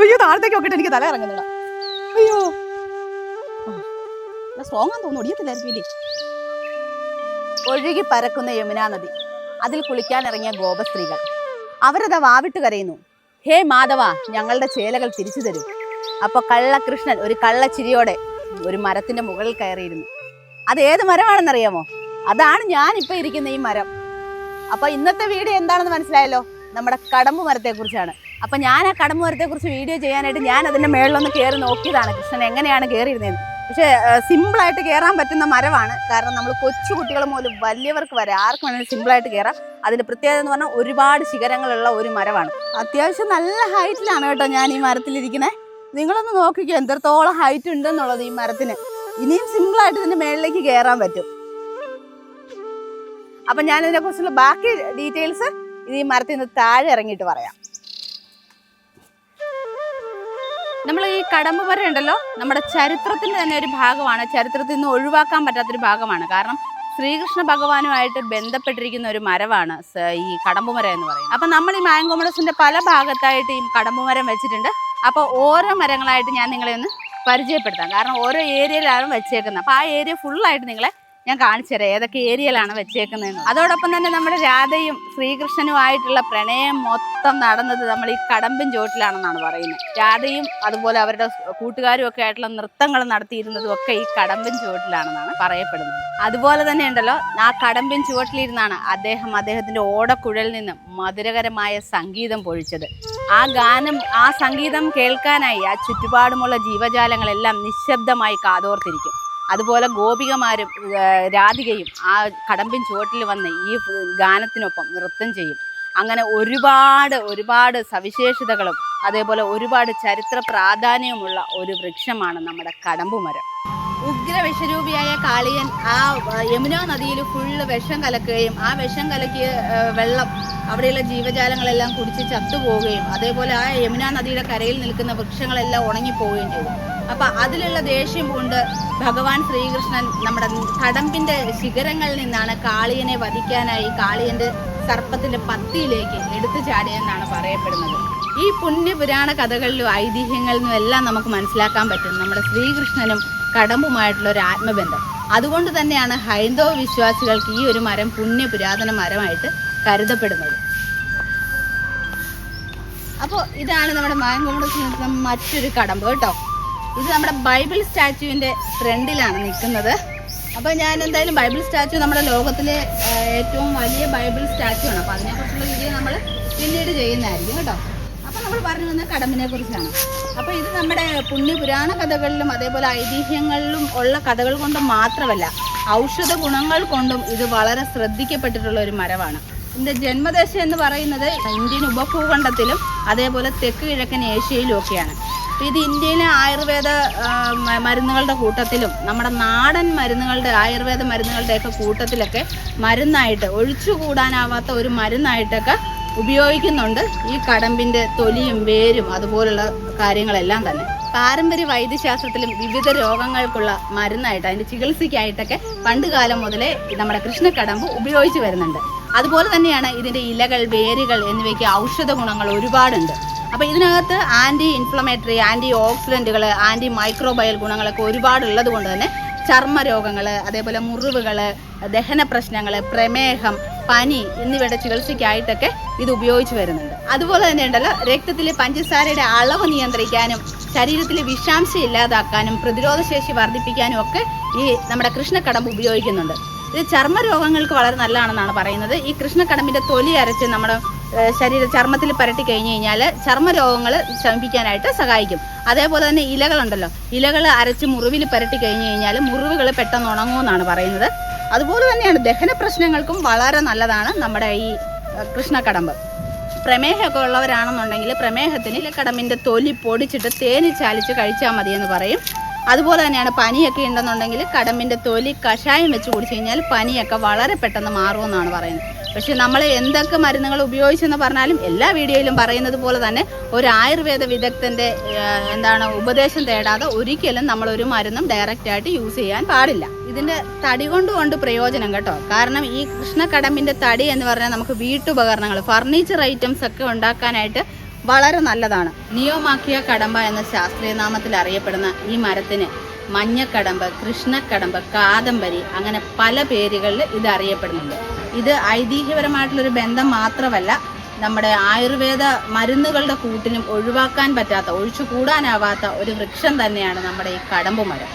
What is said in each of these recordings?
അയ്യോ താഴത്തേക്ക് നോക്കിയിട്ട് എനിക്ക് തല ഇറങ്ങുന്നില്ല അയ്യോ. സ്ട്രോങ് ആണെന്ന് തോന്നുന്നു. ഒഴുകി പരക്കുന്ന യമുനാ നദി. അതിൽ കുളിക്കാൻ ഇറങ്ങിയ ഗോപസ്ത്രീകൾ. അവരതാ വാവിട്ട് കരയുന്നു. ഹേ മാധവ ഞങ്ങളുടെ ചേലകൾ തിരിച്ചു തരൂ. അപ്പൊ കള്ളകൃഷ്ണൻ ഒരു കള്ളച്ചിരിയോടെ ഒരു മരത്തിന്റെ മുകളിൽ കയറിയിരുന്നു. അത് ഏത് മരമാണെന്നറിയാമോ? അതാണ് ഞാൻ ഇപ്പൊ ഇരിക്കുന്ന ഈ മരം. അപ്പൊ ഇന്നത്തെ വീഡിയോ എന്താണെന്ന് മനസ്സിലായല്ലോ? നമ്മുടെ കടമ്പ് മരത്തെ കുറിച്ചാണ് അപ്പൊ ഞാൻ ആ കടമ്പ് മരത്തെ കുറിച്ച് വീഡിയോ ചെയ്യാനായിട്ട് ഞാൻ അതിന്റെ മേളിലൊന്ന് കയറി നോക്കിയതാണ്. കൃഷ്ണൻ എങ്ങനെയാണ് കയറിയിരുന്നത് പക്ഷേ സിമ്പിളായിട്ട് കയറാൻ പറ്റുന്ന മരമാണ്. കാരണം നമ്മൾ കൊച്ചു കുട്ടികൾ മുതൽ വലിയവർക്ക് വരെ ആർക്കും വേണമെങ്കിലും സിമ്പിളായിട്ട് കയറാം അതിന്റെ പ്രത്യേകത എന്ന് പറഞ്ഞാൽ ഒരുപാട് ശിഖരങ്ങളുള്ള ഒരു മരമാണ്. അത്യാവശ്യം നല്ല ഹൈറ്റിലാണ് കേട്ടോ ഞാൻ ഈ മരത്തിലിരിക്കുന്നത് നിങ്ങളൊന്ന് നോക്കിക്കോ എത്രത്തോളം ഹൈറ്റ് ഉണ്ടെന്നുള്ളത് ഈ മരത്തിന്. ഇനിയും സിമ്പിൾ ആയിട്ട് ഇതിന്റെ മേളിലേക്ക് കയറാൻ പറ്റും. അപ്പൊ ഞാൻ ഇതിനെ കുറിച്ചുള്ള ബാക്കി ഡീറ്റെയിൽസ് ഇനി മരത്തിൽ നിന്ന് താഴെ ഇറങ്ങിയിട്ട് പറയാം. നമ്മൾ ഈ കടമ്പ് മരം ഉണ്ടല്ലോ നമ്മുടെ ചരിത്രത്തിന്റെ തന്നെ ഒരു ഭാഗമാണ്. ചരിത്രത്തിൽ നിന്ന് ഒഴിവാക്കാൻ പറ്റാത്തൊരു ഭാഗമാണ്. കാരണം ശ്രീകൃഷ്ണ ഭഗവാനുമായിട്ട് ബന്ധപ്പെട്ടിരിക്കുന്ന ഒരു മരമാണ് ഈ കടമ്പ് മരം എന്ന് പറയുന്നത്. അപ്പം നമ്മൾ ഈ മാങ്കോമഡസിന്റെ പല ഭാഗത്തായിട്ട് ഈ കടമ്പുമരം വെച്ചിട്ടുണ്ട്. അപ്പോൾ ഓരോ മരങ്ങളായിട്ട് ഞാൻ നിങ്ങളെ ഒന്ന് പരിചയപ്പെടുത്താം. കാരണം ഓരോ ഏരിയയിലാണ് വെച്ചേക്കുന്നത്. അപ്പോൾ ആ ഏരിയ ഫുള്ളായിട്ട് നിങ്ങളെ ഞാൻ കാണിച്ചുതരാം ഏതൊക്കെ ഏരിയയിലാണ് വെച്ചേക്കുന്നതെന്ന്. അതോടൊപ്പം തന്നെ നമ്മുടെ രാധയും ശ്രീകൃഷ്ണനുമായിട്ടുള്ള പ്രണയം മൊത്തം നടന്നത് നമ്മൾ ഈ കടമ്പിൻ ചോട്ടിലാണെന്നാണ് പറയുന്നത്. രാധയും അതുപോലെ അവരുടെ കൂട്ടുകാരും ഒക്കെ ആയിട്ടുള്ള നൃത്തങ്ങൾ നടത്തിയിരുന്നതും ഒക്കെ ഈ കടമ്പിൻ ചുവട്ടിലാണെന്നാണ് പറയപ്പെടുന്നത്. അതുപോലെ തന്നെ ഉണ്ടല്ലോ ആ കടമ്പൻ ചുവട്ടിലിരുന്നാണ് അദ്ദേഹം അദ്ദേഹത്തിന്റെ ഓടക്കുഴലിൽ നിന്ന് മധുരകരമായ സംഗീതം പൊഴിച്ചത്. ആ ഗാനം ആ സംഗീതം കേൾക്കാനായി ആ ചുറ്റുപാടുമുള്ള ജീവജാലങ്ങളെല്ലാം നിശബ്ദമായി കാതോർത്തിരിക്കും. അതുപോലെ ഗോപികമാരും രാധികയും ആ കടമ്പിൻ ചുവട്ടിൽ വന്ന് ഈ ഗാനത്തിനൊപ്പം നൃത്തം ചെയ്യും. അങ്ങനെ ഒരുപാട് ഒരുപാട് സവിശേഷതകളും അതേപോലെ ഒരുപാട് ചരിത്ര പ്രാധാന്യവുമുള്ള ഒരു വൃക്ഷമാണ് നമ്മുടെ കടമ്പുമരം. ഉഗ്ര വിഷരൂപിയായ കാളിയൻ ആ യമുന നദിയിൽ ഫുള്ള് വിഷം കലക്കുകയും ആ വിഷം കലക്കിയ വെള്ളം അവിടെയുള്ള ജീവജാലങ്ങളെല്ലാം കുടിച്ച് ചത്തുപോവുകയും അതേപോലെ ആ യമുന നദിയുടെ കരയിൽ നിൽക്കുന്ന വൃക്ഷങ്ങളെല്ലാം ഉണങ്ങിപ്പോവുകയും ചെയ്തു. അപ്പം അതിലുള്ള ദേഷ്യം കൊണ്ട് ഭഗവാൻ ശ്രീകൃഷ്ണൻ നമ്മുടെ കടമ്പിന്റെ ശിഖരങ്ങളിൽ നിന്നാണ് കാളിയനെ വധിക്കാനായി കാളിയന്റെ സർപ്പത്തിന്റെ പത്തിയിലേക്ക് എടുത്തു ചാടിയെന്നാണ് പറയപ്പെടുന്നത്. ഈ പുണ്യപുരാണ കഥകളിലും ഐതിഹ്യങ്ങളിലും എല്ലാം നമുക്ക് മനസ്സിലാക്കാൻ പറ്റും. നമ്മുടെ ശ്രീകൃഷ്ണനും കടമ്പുമായിട്ടുള്ള ഒരു ആത്മബന്ധം. അതുകൊണ്ട് തന്നെയാണ് ഹൈന്ദവ വിശ്വാസികൾക്ക് ഈ ഒരു മരം പുണ്യ പുരാതന മരമായിട്ട് കരുതപ്പെടുന്നത്. അപ്പോൾ ഇതാണ് നമ്മുടെ മായങ്കോട് മറ്റൊരു കടമ്പ് കേട്ടോ. ഇത് നമ്മുടെ ബൈബിൾ സ്റ്റാച്യുവിന്റെ ഫ്രണ്ടിലാണ് നിൽക്കുന്നത്. അപ്പോൾ ഞാൻ എന്തായാലും ബൈബിൾ സ്റ്റാച്യു നമ്മുടെ ലോകത്തിലെ ഏറ്റവും വലിയ ബൈബിൾ സ്റ്റാച്യു ആണ്. അപ്പോൾ അതിനെക്കുറിച്ചുള്ള വീഡിയോ നമ്മൾ പിന്നീട് ചെയ്യുന്നതായിരിക്കും കേട്ടോ. അപ്പോൾ നമ്മൾ പറഞ്ഞു വന്ന കടമ്പിനെ കുറിച്ചാണ്. അപ്പോൾ ഇത് നമ്മുടെ പുണ്യ പുരാണ കഥകളിലും അതേപോലെ ഐതിഹ്യങ്ങളിലും ഉള്ള കഥകൾ കൊണ്ട് മാത്രമല്ല ഔഷധ ഗുണങ്ങൾ കൊണ്ടും ഇത് വളരെ ശ്രദ്ധിക്കപ്പെട്ടിട്ടുള്ള ഒരു മരമാണ്. ഇതിന്റെ ജന്മദേശം എന്ന് പറയുന്നത് ഇന്ത്യൻ ഉപഭൂഖണ്ഡത്തിലും അതേപോലെ തെക്ക് കിഴക്കൻ ഏഷ്യയിലും ഒക്കെയാണ്. ഇത് ഇന്ത്യയിലെ ആയുർവേദ മരുന്നുകളുടെ കൂട്ടത്തിലും നമ്മുടെ നാടൻ മരുന്നുകളുടെ ആയുർവേദ മരുന്നുകളുടെയൊക്കെ കൂട്ടത്തിലൊക്കെ മരുന്നായിട്ട് ഒഴിച്ചുകൂടാനാവാത്ത ഒരു മരുന്നായിട്ടൊക്കെ ഉപയോഗിക്കുന്നുണ്ട്. ഈ കടമ്പിന്റെ തൊലിയും വേരും അതുപോലുള്ള കാര്യങ്ങളെല്ലാം തന്നെ. പാരമ്പര്യ വൈദ്യശാസ്ത്രത്തിലും വിവിധ രോഗങ്ങൾക്കുള്ള മരുന്നായിട്ട് അതിന്റെ ചികിത്സയ്ക്കായിട്ടൊക്കെ പണ്ട് കാലം മുതലേ നമ്മുടെ കൃഷ്ണക്കടമ്പ് ഉപയോഗിച്ചു വരുന്നുണ്ട്. അതുപോലെ തന്നെയാണ് ഇതിന്റെ ഇലകൾ വേരുകൾ എന്നിവയ്ക്ക് ഔഷധ ഗുണങ്ങൾ ഒരുപാടുണ്ട്. അപ്പൊ ഇതിനകത്ത് ആന്റി ഇൻഫ്ലമേറ്ററി ആന്റി ഓക്സിഡന്റുകൾ ആന്റി മൈക്രോബയൽ ഗുണങ്ങളൊക്കെ ഒരുപാട് ഉള്ളത് കൊണ്ട് തന്നെ ചർമ്മ രോഗങ്ങൾ അതേപോലെ മുറിവുകൾ ദഹന പ്രശ്നങ്ങൾ പ്രമേഹം പനി എന്നിവയുടെ ചികിത്സയ്ക്കായിട്ടൊക്കെ ഇത് ഉപയോഗിച്ച് വരുന്നുണ്ട്. അതുപോലെ തന്നെ ഉണ്ടല്ലോ രക്തത്തിലെ പഞ്ചസാരയുടെ അളവ് നിയന്ത്രിക്കാനും ശരീരത്തിലെ വിഷാംശം ഇല്ലാതാക്കാനും പ്രതിരോധശേഷി വർദ്ധിപ്പിക്കാനും ഒക്കെ ഈ നമ്മുടെ കൃഷ്ണക്കടമ്പ് ഉപയോഗിക്കുന്നുണ്ട്. ഇത് ചർമ്മ രോഗങ്ങൾക്ക് വളരെ നല്ലതാണെന്നാണ് പറയുന്നത്. ഈ കൃഷ്ണക്കടമ്പിന്റെ തൊലി അരച്ച് നമ്മുടെ ശരീര ചർമ്മത്തിൽ പരട്ടി കഴിഞ്ഞു കഴിഞ്ഞാൽ ചർമ്മ രോഗങ്ങൾ ശമിപ്പിക്കാനായിട്ട് സഹായിക്കും. അതേപോലെ തന്നെ ഇലകളുണ്ടല്ലോ. ഇലകൾ അരച്ച് മുറിവിൽ പരട്ടി കഴിഞ്ഞു കഴിഞ്ഞാൽ മുറിവുകൾ പെട്ടെന്ന് ഉണങ്ങുമെന്നാണ് പറയുന്നത്. അതുപോലെ തന്നെയാണ് ദഹന പ്രശ്നങ്ങൾക്കും വളരെ നല്ലതാണ് നമ്മുടെ ഈ കൃഷ്ണക്കടമ്പ്. പ്രമേഹമൊക്കെ ഉള്ളവരാണെന്നുണ്ടെങ്കിൽ പ്രമേഹത്തിന് ഇലക്കടമ്പിന്റെ തൊലി പൊടിച്ചിട്ട് തേനി ചാലിച്ച് കഴിച്ചാൽ മതി എന്ന് പറയും. അതുപോലെ തന്നെയാണ് പനിയൊക്കെ ഉണ്ടെന്നുണ്ടെങ്കിൽ കടമ്പിന്റെ തൊലി കഷായം വെച്ച് കുടിച്ചു കഴിഞ്ഞാൽ പനിയൊക്കെ വളരെ പെട്ടെന്ന് മാറുമെന്നാണ് പറയുന്നത്. പക്ഷെ നമ്മൾ എന്തൊക്കെ മരുന്നുകൾ ഉപയോഗിച്ചെന്ന് പറഞ്ഞാലും എല്ലാ വീഡിയോയിലും പറയുന്നത് പോലെ തന്നെ ഒരു ആയുർവേദ വിദഗ്ധന്റെ എന്താണ് ഉപദേശം തേടാതെ ഒരിക്കലും നമ്മൾ ഒരു മരുന്നും ഡയറക്റ്റായിട്ട് യൂസ് ചെയ്യാൻ പാടില്ല. ഇതിന്റെ തടി കൊണ്ട് കൊണ്ട് പ്രയോജനം കേട്ടോ. കാരണം ഈ കൃഷ്ണക്കടമ്പിന്റെ തടി എന്ന് പറഞ്ഞാൽ നമുക്ക് വീട്ടുപകരണങ്ങൾ ഫർണിച്ചർ ഐറ്റംസ് ഒക്കെ ഉണ്ടാക്കാനായിട്ട് വളരെ നല്ലതാണ്. നിയോമാക്കിയ കടമ്പ എന്ന ശാസ്ത്രീയ നാമത്തിൽ അറിയപ്പെടുന്ന ഈ മരത്തിന് മഞ്ഞക്കടമ്പ് കൃഷ്ണക്കടമ്പ് കാദംബരി അങ്ങനെ പല പേരുകളിൽ ഇത് അറിയപ്പെടുന്നുണ്ട്. ഇത് ഐതിഹ്യപരമായിട്ടുള്ളൊരു ബന്ധം മാത്രമല്ല നമ്മുടെ ആയുർവേദ മരുന്നുകളുടെ കൂട്ടിനും ഒഴിവാക്കാൻ പറ്റാത്ത ഒഴിച്ചു കൂടാനാവാത്ത ഒരു വൃക്ഷം തന്നെയാണ് നമ്മുടെ ഈ കടമ്പ് മരം.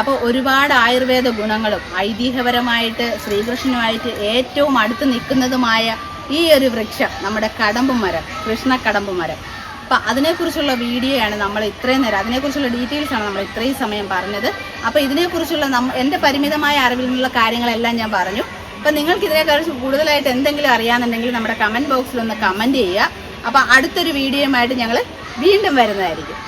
അപ്പോൾ ഒരുപാട് ആയുർവേദ ഗുണങ്ങളും ഐതിഹ്യപരമായിട്ട് ശ്രീകൃഷ്ണനുമായിട്ട് ഏറ്റവും അടുത്ത് നിൽക്കുന്നതുമായ ഈ ഒരു വൃക്ഷം നമ്മുടെ കടമ്പ് മരം കൃഷ്ണക്കടമ്പ് മരം. അപ്പം അതിനെക്കുറിച്ചുള്ള വീഡിയോയാണ് നമ്മൾ ഇത്രയും നേരം അതിനെക്കുറിച്ചുള്ള ഡീറ്റെയിൽസ് ആണ് നമ്മൾ ഇത്രയും സമയം പറഞ്ഞത്. അപ്പോൾ ഇതിനെക്കുറിച്ചുള്ള നമ്മ എന്റെ പരിമിതമായ അറിവിൽ നിന്നുള്ള കാര്യങ്ങളെല്ലാം ഞാൻ പറഞ്ഞു. അപ്പം നിങ്ങൾക്ക് ഇതിനെക്കുറിച്ച് കൂടുതലായിട്ട് എന്തെങ്കിലും അറിയാമെന്നുണ്ടെങ്കിൽ നമ്മുടെ കമന്റ് ബോക്സിൽ ഒന്ന് കമന്റ് ചെയ്യുക. അപ്പോൾ അടുത്തൊരു വീഡിയോയുമായിട്ട് ഞങ്ങൾ വീണ്ടും വരുന്നതായിരിക്കും.